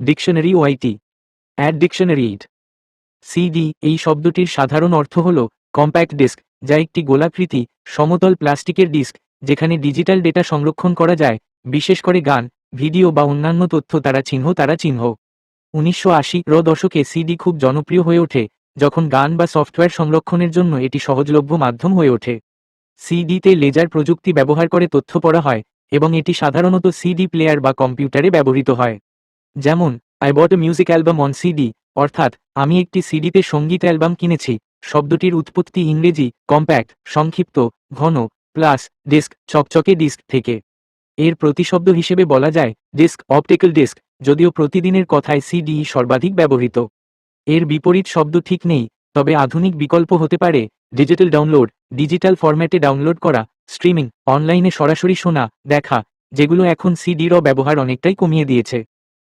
Dictionary ওয়াইটি add dictionary it CD এই শব্দটির সাধারণ অর্থ হল কম্প্যাক্ট ডিস্ক যা একটি গোলাকৃতি, সমতল প্লাস্টিকের ডিস্ক যেখানে ডিজিটাল ডেটা সংরক্ষণ করা যায়, বিশেষ করে গান ভিডিও বা অন্যান্য তথ্য তারা চিহ্ন তারা চিহ্ন। উনিশশো আশি র দশকে সিডি খুব জনপ্রিয় হয়ে ওঠে, যখন গান বা সফটওয়্যার সংরক্ষণের জন্য এটি সহজলভ্য মাধ্যম হয়ে ওঠে। সিডিতে লেজার প্রযুক্তি ব্যবহার করে তথ্য পড়া হয়, এবং এটি সাধারণত সিডি প্লেয়ার বা কম্পিউটারে ব্যবহৃত হয়। যেমন I bought a music album on CD অর্থাৎ, আমি একটি সিডিতে সংগীত অ্যালবাম কিনেছি শব্দটির উৎপত্তি ইংরেজি কম্প্যাক্ট সংক্ষিপ্ত, ঘন প্লাস ডিস্ক চকচকে ডিস্ক থেকে। এর প্রতিশব্দ হিসেবে বলা যায় ডিস্ক অপটিক্যাল ডিস্ক যদিও প্রতিদিনের কথায় সিডি সর্বাধিক ব্যবহৃত। এর বিপরীত শব্দ ঠিক নেই, তবে আধুনিক বিকল্প হতে পারে ডিজিটাল ডাউনলোড ডিজিটাল ফরম্যাটে ডাউনলোড করা স্ট্রিমিং অনলাইনে সরাসরি শোনা দেখা যেগুলো এখন সিডিরও ব্যবহার অনেকটাই কমিয়ে দিয়েছে।